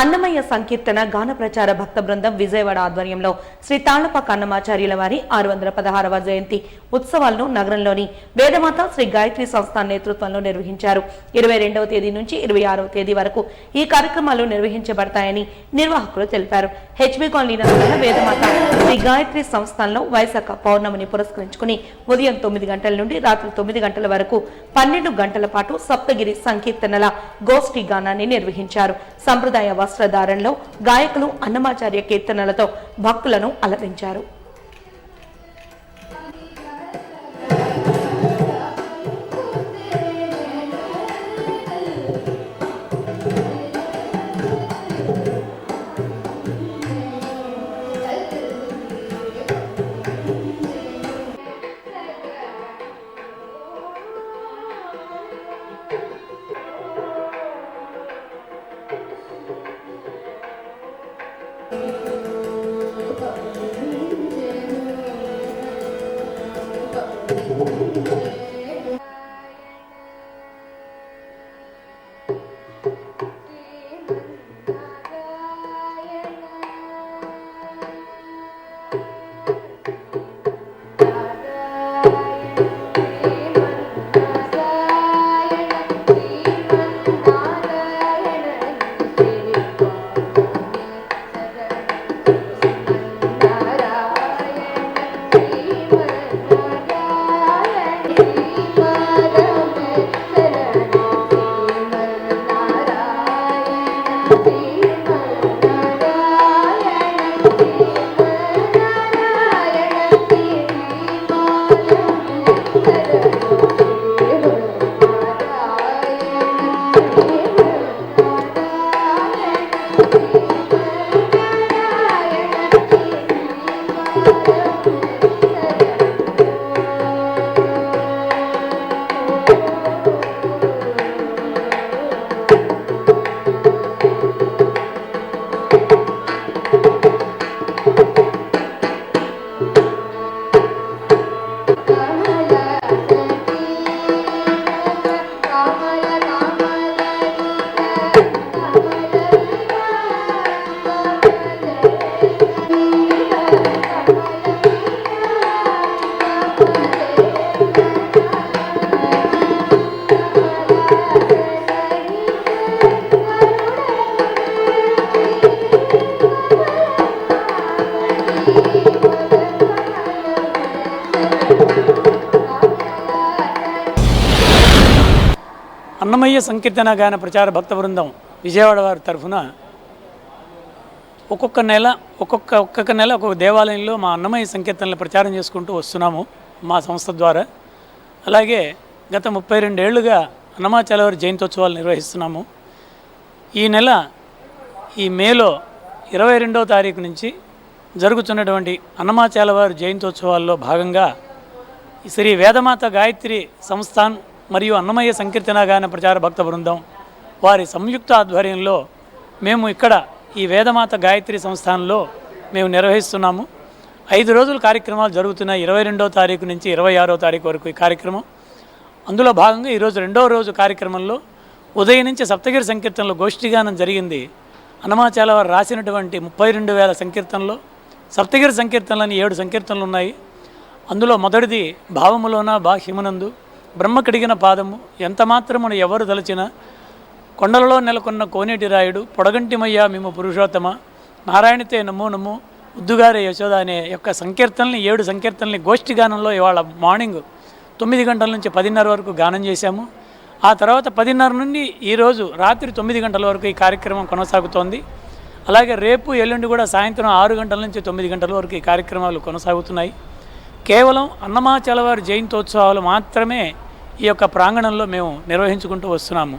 అన్నమయ్య సంకీర్తన గాన ప్రచార భక్త బృందం విజయవాడ ఆధ్వర్యంలో శ్రీ తాళ్ళపాక అన్నమాచార్యుల వారి ఆరు వందల పదహారవ జయంతి ఉత్సవాలను నగరంలోని వేదమాత శ్రీ గాయత్రి సంస్థాన్ నేతృత్వంలో నిర్వహించారు. ఇరవై రెండవ తేదీ నుంచి ఇరవై ఆరవ తేదీ వరకు ఈ కార్యక్రమాలు నిర్వహించబడతాయని నిర్వాహకులు తెలిపారు. హెచ్బి కాలనీ నందున వేదమాత శ్రీ గాయత్రి సంస్థానంలో వైశాఖ పౌర్ణమిని పురస్కరించుకుని ఉదయం తొమ్మిది గంటల నుండి రాత్రి తొమ్మిది గంటల వరకు పన్నెండు గంటల పాటు సప్తగిరి సంకీర్తనల గోష్ఠి గానాన్ని నిర్వహించారు. సంప్రదాయ వస్త్రధారణలో గాయకులు అన్నమాచార్య కీర్తనలతో భక్తులను అలరించారు. అన్నమయ్య సంకీర్తన గాన ప్రచార భక్త బృందం విజయవాడ వారి తరఫున ఒక్కొక్క నెల ఒక్కొక్క ఒక్కొక్క నెల ఒక్కొక్క దేవాలయంలో మా అన్నమయ్య సంకీర్తనలు ప్రచారం చేసుకుంటూ వస్తున్నాము మా సంస్థ ద్వారా. అలాగే గత ముప్పై రెండేళ్ళుగా అన్నమాచాలవారి జయంతోత్సవాలు నిర్వహిస్తున్నాము. ఈ నెల ఈ మేలో ఇరవై రెండవ తారీఖు నుంచి జరుగుతున్నటువంటి అన్నమాచాలవారి జయంతోత్సవాల్లో భాగంగా శ్రీ వేదమాత గాయత్రి సంస్థాన్ మరియు అన్నమయ్య సంకీర్తన గాన ప్రచార భక్త బృందం వారి సంయుక్త ఆధ్వర్యంలో మేము ఇక్కడ ఈ వేదమాత గాయత్రి సంస్థానంలో మేము నిర్వహిస్తున్నాము. ఐదు రోజుల కార్యక్రమాలు జరుగుతున్నాయి. ఇరవై రెండవ తారీఖు నుంచి ఇరవై ఆరో తారీఖు వరకు ఈ కార్యక్రమం. అందులో భాగంగా ఈరోజు రెండో రోజు కార్యక్రమంలో ఉదయం నుంచి సప్తగిరి సంకీర్తనలో గోష్ఠిగానం జరిగింది. అన్నమాచాల వారు రాసినటువంటి ముప్పై రెండు వేల సంకీర్తనలో సప్తగిరి సంకీర్తనలని ఏడు సంకీర్తనలు ఉన్నాయి. అందులో మొదటిది భావములోన బాహ్యమునందు బ్రహ్మ కడిగిన పాదము. ఎంత మాత్రమును ఎవరు తలచిన కొండలలో నెలకొన్న కోనేటి రాయుడు పొడగంటిమయ్యా మేము పురుషోత్తమ. నారాయణతే నమో నమో ఉద్దుగారే యశోద అనే యొక్క సంకీర్తనల్ని ఏడు సంకీర్తనల్ని గోష్ఠి గానంలో ఇవాళ మార్నింగ్ తొమ్మిది గంటల నుంచి పదిన్నర వరకు గానం చేశాము. ఆ తర్వాత పదిన్నర నుండి ఈరోజు రాత్రి తొమ్మిది గంటల వరకు ఈ కార్యక్రమం కొనసాగుతోంది. అలాగే రేపు ఎల్లుండి కూడా సాయంత్రం ఆరు గంటల నుంచి తొమ్మిది గంటల వరకు ఈ కార్యక్రమాలు కొనసాగుతున్నాయి. కేవలం అన్నమాచలవారి జయంతోత్సవాలు మాత్రమే ఈ యొక్క ప్రాంగణంలో మేము నిర్వహించుకుంటూ వస్తున్నాము.